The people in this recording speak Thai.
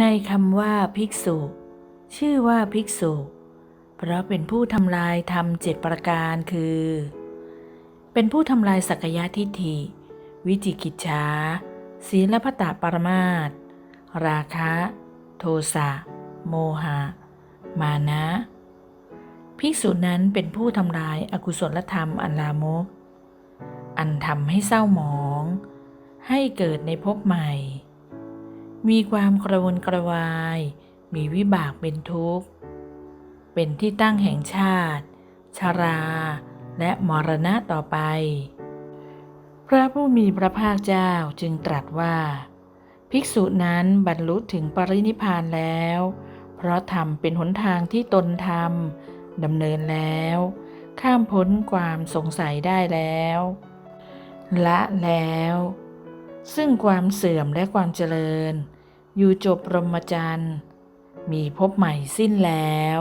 ในคำว่าภิกษุ ชื่อว่าภิกษุ เพราะเป็นผู้ทำลายธรรมเจ็ดประการคือ เป็นผู้ทำลายสักยะทิฏฐิ วิจิกิจฉาศีลพตะปรมาตราคะ โทสะ โมหะ มานะ ภิกษุนั้นเป็นผู้ทำลายอากุศลธรรมอันลามก อันทำให้เศร้าหมอง ให้เกิดในภพใหม่ มีความกระวนกระวาย มีวิบากเป็นทุกข์ เป็นที่ตั้งแห่งชาติ ชารา และมรณะต่อไป พระผู้มีพระภาคเจ้าจึงตรัสว่า ภิกษุนั้นบรรลุถึงปรินิพานแล้ว เพราะธรรมเป็นหนทางที่ตนทำดำเนินแล้ว ข้ามพ้นความสงสัยได้แล้ว ละแล้ว ซึ่งความเสื่อมและความเจริญ อยู่จบรมจรรย์มีพบใหม่สิ้นแล้ว